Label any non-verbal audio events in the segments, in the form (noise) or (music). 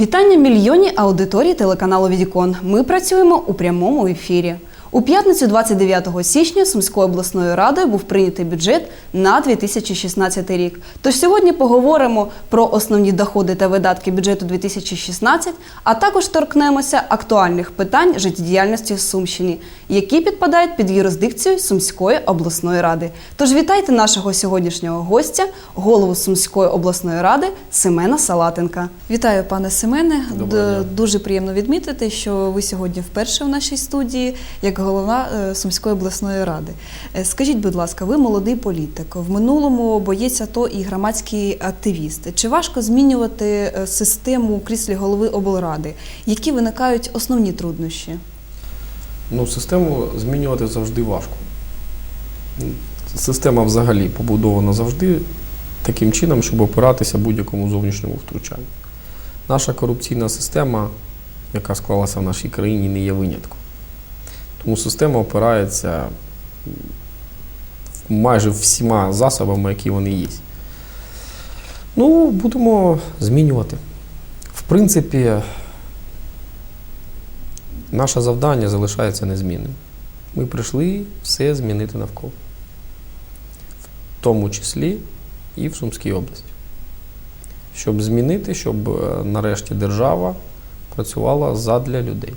Вітання мільйонній аудиторії телеканалу Відікон. Ми працюємо у прямому ефірі. У п'ятницю 29 січня Сумською обласною радою був прийнятий бюджет на 2016 рік. Тож сьогодні поговоримо про основні доходи та видатки бюджету 2016, а також торкнемося актуальних питань життєдіяльності Сумщини, які підпадають під юрисдикцію Сумської обласної ради. Тож вітайте нашого сьогоднішнього гостя, голову Сумської обласної ради Семена Салатенка. Вітаю, пане Семене. Доброго дня. Дуже приємно відмітити, що ви сьогодні вперше в нашій студії як голова е, Сумської обласної ради. Е, Скажіть, будь ласка, ви молодий політик. В минулому боєць АТО і громадський активіст. Чи важко змінювати е, систему кріслі голови облради? Які виникають основні труднощі? Ну, систему змінювати завжди важко. Система взагалі побудована завжди таким чином, щоб опиратися будь-якому зовнішньому втручанню. Наша корупційна система, яка склалася в нашій країні, не є винятком. Тому система опирається майже всіма засобами, які вони є. Ну, будемо змінювати. В принципі, Наше завдання залишається незмінним. Ми прийшли все змінити навколо, в тому числі і в Сумській області. Щоб змінити, щоб е, нарешті держава працювала задля людей.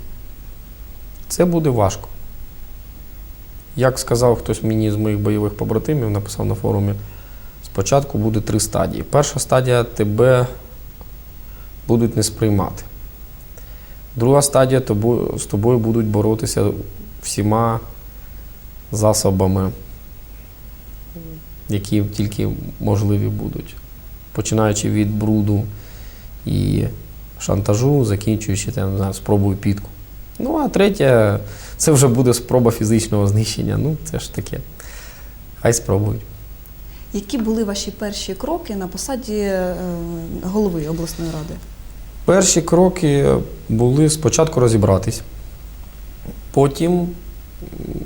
Це буде важко. Як сказав хтось мені з моїх бойових побратимів, написав на форумі, спочатку буде три стадії. Перша стадія тебе будуть не сприймати. Друга стадія з тобою будуть боротися всіма засобами, які тільки можливі будуть. Починаючи від бруду і шантажу, закінчуючи там, не спробою підку. Ну, а третя це вже буде спроба фізичного знищення. Ну, це ж таке. Хай спробують. Які були ваші перші кроки на посаді е, голови обласної ради? Перші кроки були спочатку розібратись, потім,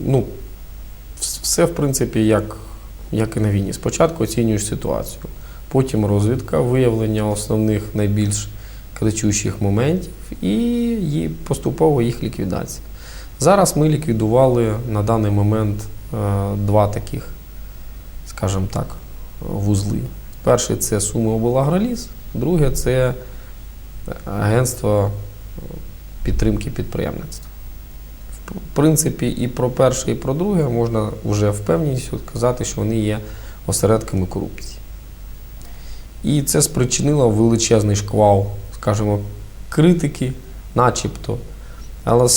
ну, все, в принципі, як, як і на війні. Спочатку оцінюєш ситуацію, потім розвідка, виявлення основних найбільш кричущих моментів і поступово їх ліквідація. Зараз ми ліквідували на даний момент е, два таких, скажімо так, вузли. Перший це Суми облагроліс, друге це Агентство підтримки підприємництва. В принципі, і про перше, і про друге можна вже впевненістю сказати, що вони є осередками корупції. І це спричинило величезний шквал, скажімо, критики, начебто. Але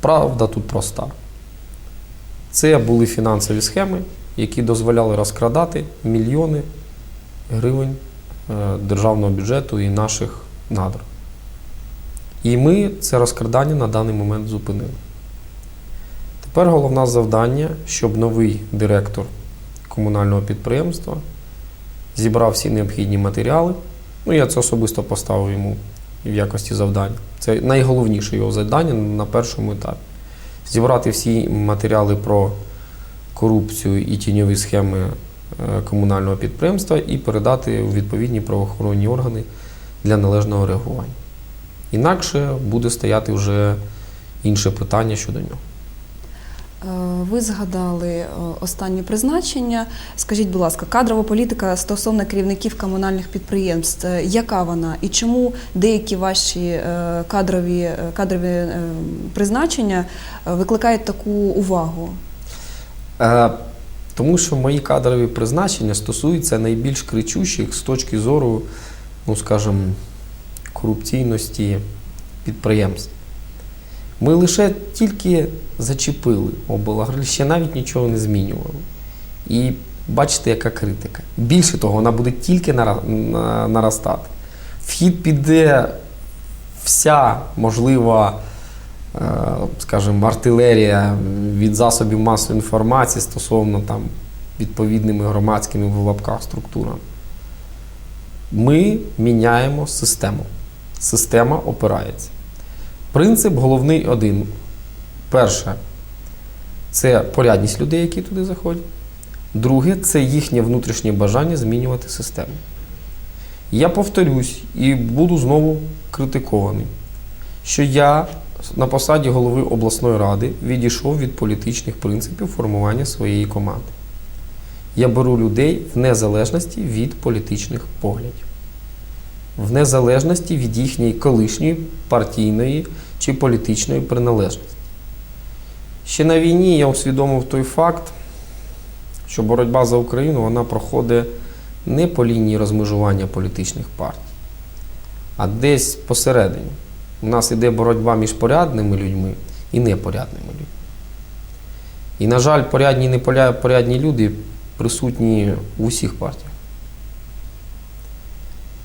правда тут проста. Це були фінансові схеми, які дозволяли розкрадати мільйони гривень е, державного бюджету і наших надр. І ми це розкрадання на даний момент зупинили. Тепер головне завдання, щоб новий директор комунального підприємства зібрав всі необхідні матеріали. Ну, я це особисто поставив йому в якості завдання. Це найголовніше його завдання на першому етапі. Зібрати всі матеріали про корупцію і тіньові схеми е, комунального підприємства і передати у відповідні правоохоронні органи для належного реагування. Інакше буде стояти вже інше питання щодо нього. Е, Ви згадали е, останнє призначення. Скажіть, будь ласка, кадрова політика стосовно керівників комунальних підприємств, е, яка вона і чому деякі ваші кадрові, кадрові призначення викликають таку увагу? Тому що мої кадрові призначення стосуються найбільш кричущих з точки зору, ну скажімо, корупційності підприємств. Ми лише тільки зачепили облагроль, ще навіть нічого не змінювали. І бачите, яка критика. Більше того, вона буде тільки наростати. В хід піде вся можлива, е, скажімо, артилерія від засобів масової інформації стосовно там відповідними громадськими в лапках структурами. Ми міняємо систему. Система опирається. Принцип головний один. Перше, це порядність людей, які туди заходять. Друге, це їхнє внутрішнє бажання змінювати систему. Я повторюсь і буду знову критикований, що я на посаді голови обласної ради відійшов від політичних принципів формування своєї команди. Я беру людей в незалежності від політичних поглядів, в незалежності від їхньої колишньої партійної чи політичної приналежності. Ще на війні я усвідомив той факт, що боротьба за Україну вона проходить не по лінії розмежування політичних партій, а десь посередині. У нас іде боротьба між порядними людьми і непорядними людьми. І, на жаль, порядні і непорядні люди присутні в усіх партіях.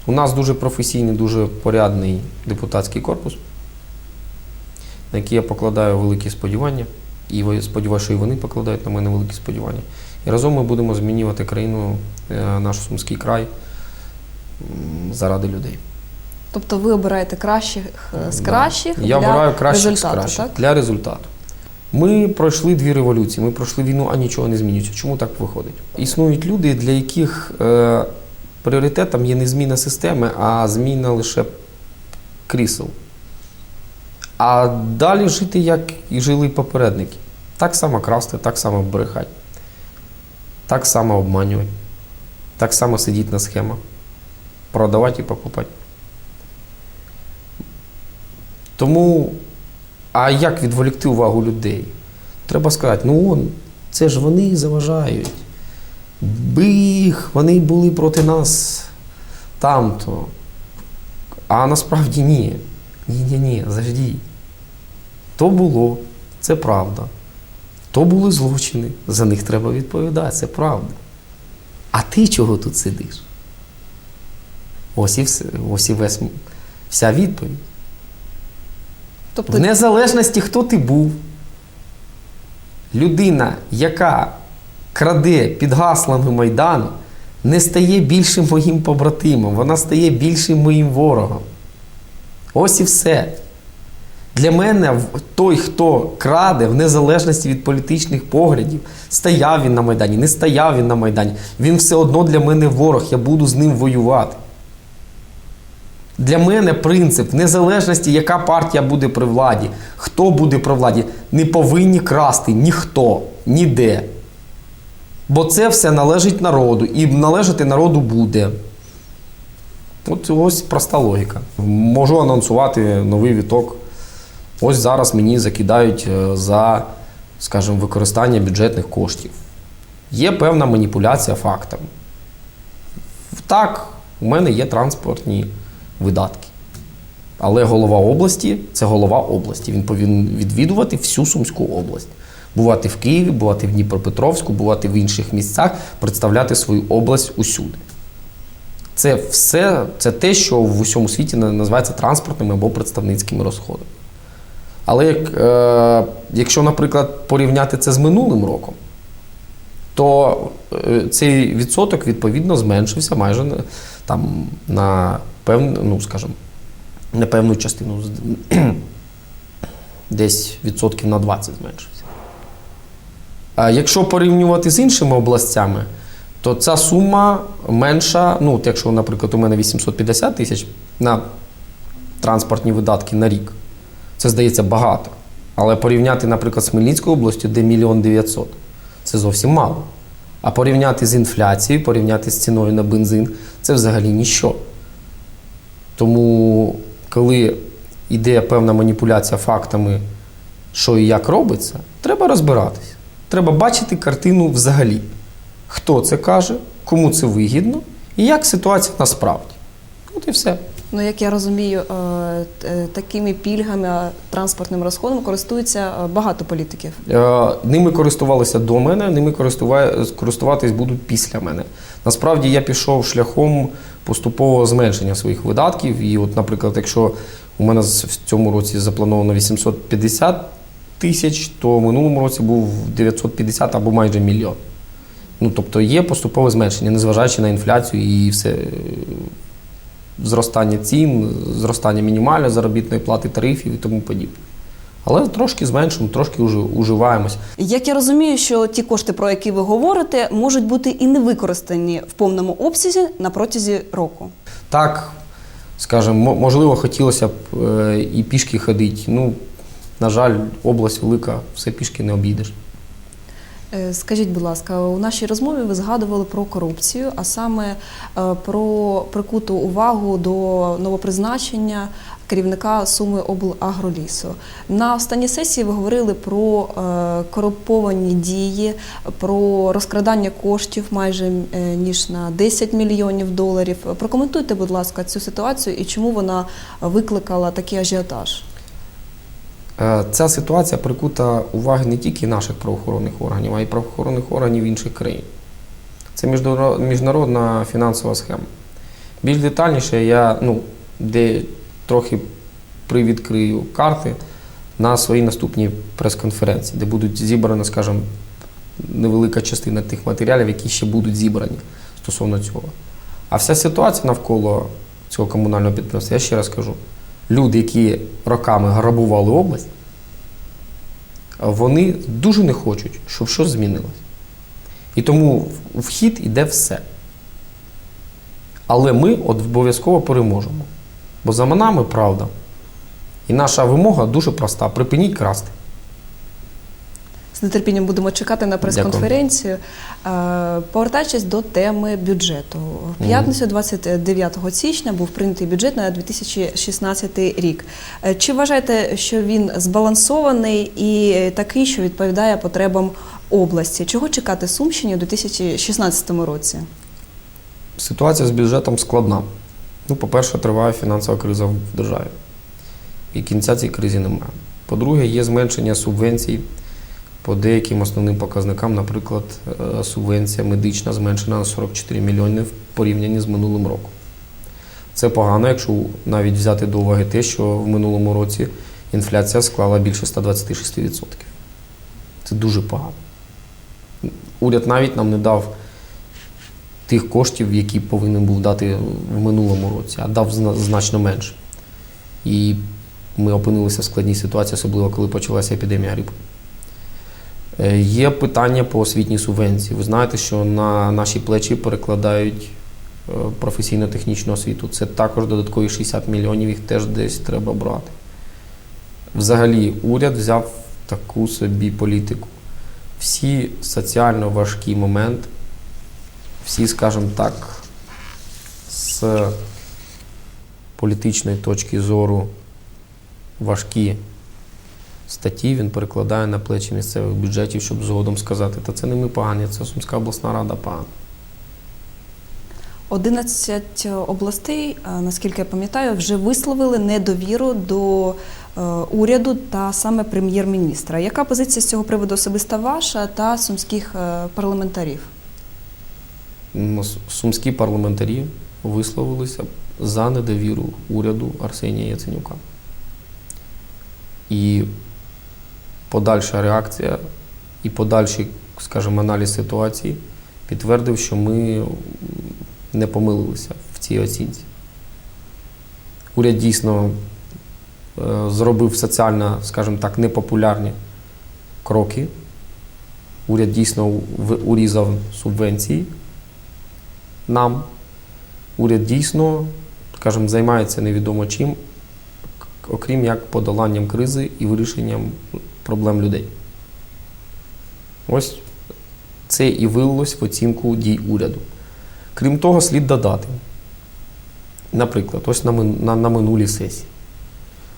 У нас дуже професійний, дуже порядний депутатський корпус, на який я покладаю великі сподівання. І сподіваюся, що і вони покладають на мене великі сподівання. І разом ми будемо змінювати країну, е, наш Сумський край заради людей. Тобто ви обираєте кращих е, з Да. кращих Я для обираю кращих результату, з кращих так? для результату. Ми пройшли дві революції, ми пройшли війну, а нічого не змінюється. Чому так виходить? Існують люди, для яких е, пріоритетом є не зміна системи, а зміна лише крісел. А далі жити, як і жили попередники. Так само красти, так само брехати, так само обманювати, так само сидіти на схемах, продавати і покупати. Тому, а як відволікти увагу людей? Треба сказати, ну он, це ж вони заважають. Бих, вони були проти нас тамто. А насправді ні. Ні-ні-ні, завжди. То було, це правда. То були злочини, за них треба відповідати, це правда. А ти чого тут сидиш? Ось і, все, ось і весь, вся відповідь. Тобто В незалежності, хто ти був, людина, яка краде під гаслами Майдану, не стає більшим моїм побратимом, вона стає більшим моїм ворогом. Ось і все. Для мене той, хто краде, в незалежності від політичних поглядів, стояв він на Майдані, не стояв він на Майдані. Він все одно для мене ворог, я буду з ним воювати. Для мене принцип в незалежності, яка партія буде при владі, хто буде при владі, не повинні красти ніхто, ніде. Бо це все належить народу, і належати народу буде. От ось проста логіка. Можу анонсувати новий віток. Ось зараз мені закидають е, за, скажімо, використання бюджетних коштів. Є певна маніпуляція фактами. Так, у мене є транспортні видатки. Але голова області це голова області. Він повинен відвідувати всю Сумську область. Бувати в Києві, бувати в Дніпропетровську, бувати в інших місцях, представляти свою область усюди. Це все це те, що в усьому світі називається транспортними або представницькими розходами. Але як, е, якщо, наприклад, порівняти це з минулим роком, то е, цей відсоток відповідно зменшився майже там, на певну, ну, скажімо, на певну частину. (clears throat) Десь відсотків на 20 зменшився. А якщо порівнювати з іншими областями, то ця сума менша. Ну, якщо, наприклад, у мене 850 тисяч на транспортні видатки на рік, це здається багато. Але порівняти, наприклад, з Хмельницькою областю, де мільйон 900, це зовсім мало. А порівняти з інфляцією, порівняти з ціною на бензин, це взагалі ніщо. Тому, коли йде певна маніпуляція фактами, що і як робиться, треба розбиратися. Треба бачити картину взагалі. Хто це каже, кому це вигідно і як ситуація насправді. От і все. Ну, як я розумію, е, е, такими пільгами, е, транспортним розходом користуються багато політиків. Ними користувалися до мене, ними користуватись будуть після мене. Насправді я пішов шляхом поступового зменшення своїх видатків. І, от, наприклад, якщо у мене в цьому році заплановано 850 тисяч, то в минулому році був 950 або майже мільйон. Ну, тобто є поступове зменшення, незважаючи на інфляцію і все. Зростання цін, зростання мінімальної заробітної плати, тарифів і тому подібне. Але трошки зменшуємо, трошки уже уживаємось. Як я розумію, що ті кошти, про які ви говорите, можуть бути і не використані в повному обсязі на протязі року. Так, скажімо, можливо, хотілося б е, і пішки ходити. Ну, на жаль, область велика, все пішки не обійдеш. Е, Скажіть, будь ласка, у нашій розмові ви згадували про корупцію, а саме е, про прикуту увагу до новопризначення керівника Суми облагролісу. На останній сесії ви говорили про е, корумповані дії, про розкрадання коштів майже ніж на 10 мільйонів доларів. Прокоментуйте, будь ласка, цю ситуацію і чому вона викликала такий ажіотаж. Е, Ця ситуація прикута уваги не тільки наших правоохоронних органів, а й правоохоронних органів інших країн. Це міжнародна фінансова схема. Більш детальніше я ну, де трохи привідкрию карти на своїй наступній прес-конференції, де будуть зібрана, скажімо, невелика частина тих матеріалів, які ще будуть зібрані стосовно цього. А вся ситуація навколо цього комунального підприємства, я ще раз кажу, люди, які роками грабували область, вони дуже не хочуть, щоб щось змінилось. І тому в хід іде все. Але ми обов'язково переможемо. Бо за манами правда. І наша вимога дуже проста: припиніть красти. З нетерпінням будемо чекати на прес-конференцію. Е, Повертаючись до теми бюджету, в п'ятницю, 29 січня, був прийнятий бюджет на 2016 рік. Е, Чи вважаєте, що він збалансований і такий, що відповідає потребам області? Чого чекати Сумщині у 2016 році? Ситуація з бюджетом складна. Ну, по-перше, триває фінансова криза в державі. І кінця цій кризі немає. По-друге, є зменшення субвенцій по деяким основним показникам, наприклад, е, субвенція медична зменшена на 44 мільйони в порівнянні з минулим роком. Це погано, якщо навіть взяти до уваги те, що в минулому році інфляція склала більше 126%. Це дуже погано. Уряд навіть нам не дав тих коштів, які повинен був дати в минулому році, а дав значно менше. І ми опинилися в складній ситуації, особливо коли почалася епідемія грипу. Е, Є питання по освітній субвенції. Ви знаєте, що на наші плечі перекладають е, професійно-технічну освіту. Це також додаткові 60 мільйонів, їх теж десь треба брати. Взагалі, уряд взяв таку собі політику. Всі соціально важкі моменти, всі, скажімо так, з політичної точки зору важкі статті він перекладає на плечі місцевих бюджетів, щоб згодом сказати, та це не ми погані, це Сумська обласна рада погана. 11 областей, е, наскільки я пам'ятаю, вже висловили недовіру до е, уряду та саме прем'єр-міністра. Яка позиція з цього приводу особиста ваша та сумських е, парламентарів? Сумські парламентарі висловилися за недовіру уряду Арсенія Яценюка. І подальша реакція і подальший, скажімо, аналіз ситуації підтвердив, що ми не помилилися в цій оцінці. Уряд дійсно е, зробив соціально, скажімо так, непопулярні кроки. Уряд дійсно урізав субвенції нам. Уряд дійсно, скажімо, займається невідомо чим, окрім як подоланням кризи і вирішенням проблем людей. Ось це і вилилось в оцінку дій уряду. Крім того, слід додати, наприклад, ось на, на, на минулій сесії.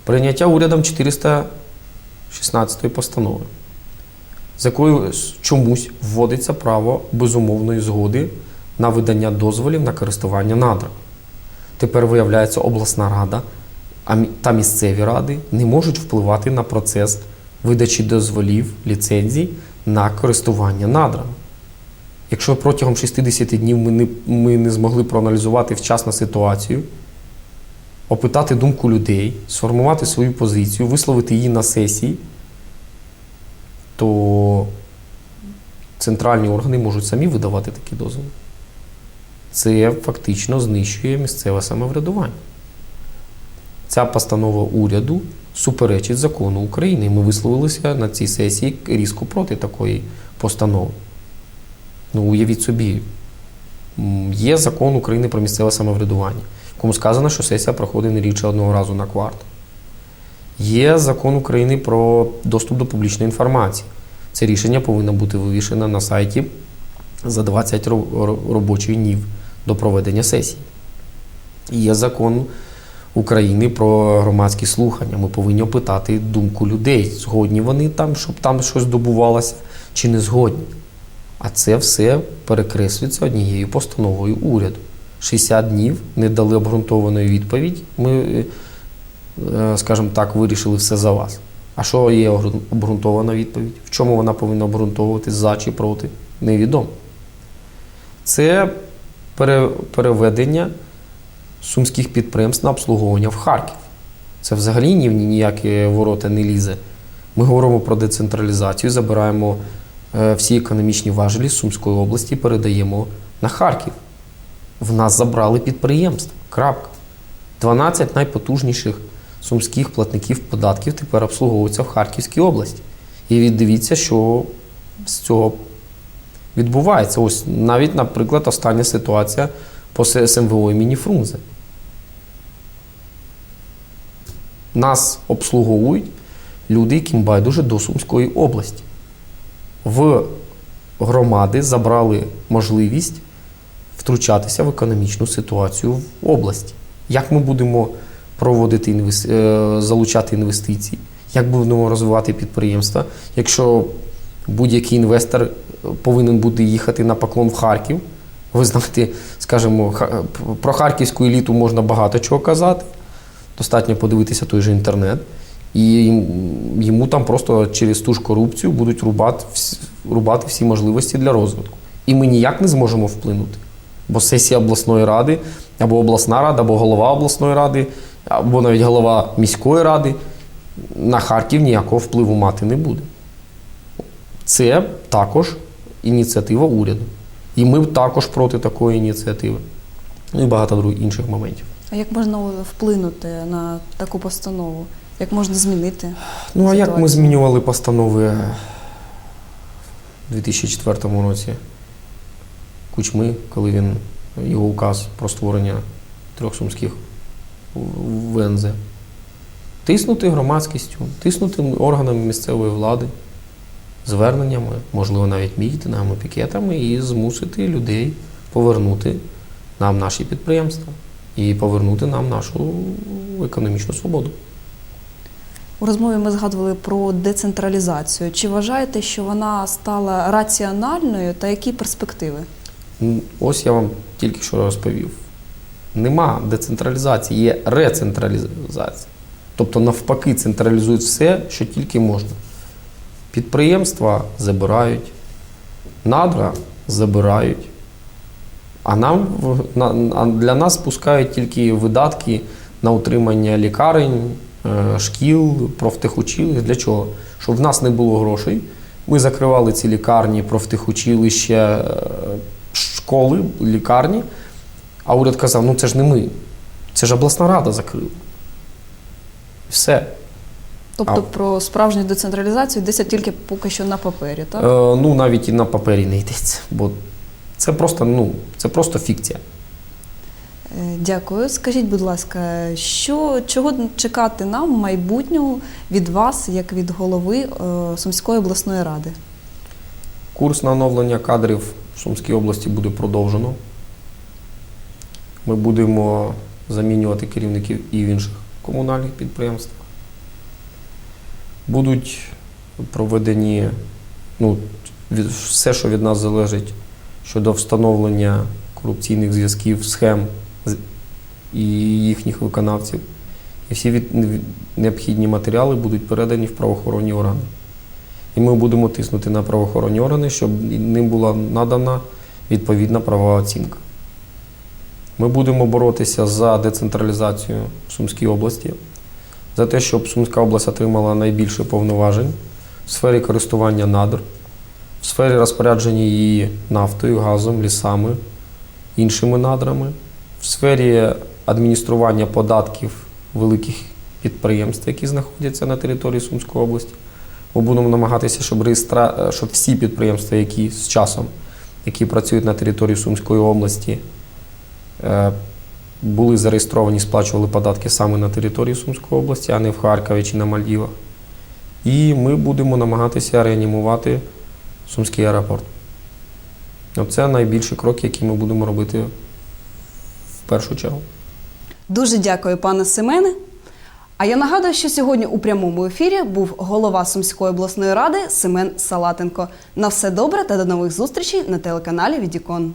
Прийняття урядом 416 постанови, з якою чомусь вводиться право безумовної згоди на видання дозволів на користування надрами. Тепер виявляється, обласна рада та місцеві ради не можуть впливати на процес видачі дозволів, ліцензій на користування надрами. Якщо протягом 60 днів ми не, ми не змогли проаналізувати вчасно ситуацію, опитати думку людей, сформувати свою позицію, висловити її на сесії, то центральні органи можуть самі видавати такі дозволи. Це фактично знищує місцеве самоврядування. Ця постанова уряду суперечить закону України. Ми висловилися на цій сесії різко проти такої постанови. Ну, уявіть собі, є закон України про місцеве самоврядування. кому сказано, що сесія проходить не рідше одного разу на квартал. Є закон України про доступ до публічної інформації. Це рішення повинно бути вивішено на сайті за 20 ро- ро- робочих днів до проведення сесії. Є закон України про громадські слухання. Ми повинні опитати думку людей. Згодні вони там, щоб там щось добувалося, чи не згодні. А це все перекреслюється однією постановою уряду. 60 днів не дали обґрунтованої відповідь. Ми, е, е, скажімо так, вирішили все за вас. А що є обґрунтована відповідь? В чому вона повинна обґрунтовуватись за чи проти? Невідомо. Це переведення сумських підприємств на обслуговування в Харків. Це взагалі ні ніякі ворота не лізе. Ми говоримо про децентралізацію, забираємо е, всі економічні важелі Сумської області, передаємо на Харків. В нас забрали підприємства. Крапка. 12 найпотужніших сумських платників податків тепер обслуговуються в Харківській області. І від- дивіться, що з цього відбувається. Ось навіть, наприклад, остання ситуація по С- СМВО імені Фрунзе. Нас обслуговують люди, яким байдуже до Сумської області. В громади забрали можливість втручатися в економічну ситуацію в області. Як ми будемо проводити інвес... е, залучати інвестиції? Як будемо розвивати підприємства, якщо будь-який інвестор повинен буде їхати на поклон в Харків? Ви знаєте, скажімо, про харківську еліту можна багато чого казати. Достатньо подивитися той же інтернет. І йому там просто через ту ж корупцію будуть рубати, рубати всі можливості для розвитку. І ми ніяк не зможемо вплинути. Бо сесія обласної ради, або обласна рада, або голова обласної ради, або навіть голова міської ради на Харків ніякого впливу мати не буде. Це також ініціатива уряду. І ми також проти такої ініціативи. Ну і багато інших моментів. А як можна вплинути на таку постанову? Як можна змінити? Ну, а як ми змінювали постанови у 2004 році Кучми, коли він його указ про створення трьох сумських ВНЗ? Тиснути громадськістю, тиснути органами місцевої влади, зверненнями, можливо, навіть мітингами, пікетами, і змусити людей повернути нам наші підприємства і повернути нам нашу економічну свободу. У розмові ми згадували про децентралізацію. Чи вважаєте, що вона стала раціональною та які перспективи? Ось я вам тільки що розповів. Нема децентралізації, є рецентралізація. Тобто, навпаки, централізують все, що тільки можна. Підприємства забирають, надра забирають, а нам для нас пускають тільки видатки на утримання лікарень, е, шкіл, профтехучилищ. Для чого? Щоб в нас не було грошей. Ми закривали ці лікарні, профтехучилища, е, школи, лікарні. А уряд казав: ну це ж не ми, це ж обласна рада закрила. Все. Тобто А- про справжню децентралізацію йдеться тільки поки що на папері, так? Е, ну, навіть і на папері не йдеться, бо це просто, ну, це просто фікція. Е, Дякую. Скажіть, будь ласка, що чого чекати нам в майбутньому від вас, як від голови е, Сумської обласної ради? Курс на оновлення кадрів в Сумській області буде продовжено. Ми будемо замінювати керівників і в інших комунальних підприємствах. Будуть проведені ну, все, що від нас залежить щодо встановлення корупційних зв'язків, схем і їхніх виконавців. І всі від- необхідні матеріали будуть передані в правоохоронні органи. І ми будемо тиснути на правоохоронні органи, щоб ним була надана відповідна правова оцінка. Ми будемо боротися за децентралізацію в Сумській області, за те, щоб Сумська область отримала найбільше повноважень в сфері користування надр, в сфері розпорядження її нафтою, газом, лісами, іншими надрами, в сфері адміністрування податків великих підприємств, які знаходяться на території Сумської області. Ми будемо намагатися, щоб, реєстра... щоб всі підприємства, які з часом, які працюють на території Сумської області, е, були зареєстровані, сплачували податки саме на території Сумської області, а не в Харкові чи на Мальдівах. І ми будемо намагатися реанімувати Сумський аеропорт. Оце найбільші кроки, які ми будемо робити в першу чергу. Дуже дякую, пане Семене. А я нагадую, що сьогодні у прямому ефірі був голова Сумської обласної ради Семен Салатенко. На все добре та до нових зустрічей на телеканалі Відікон.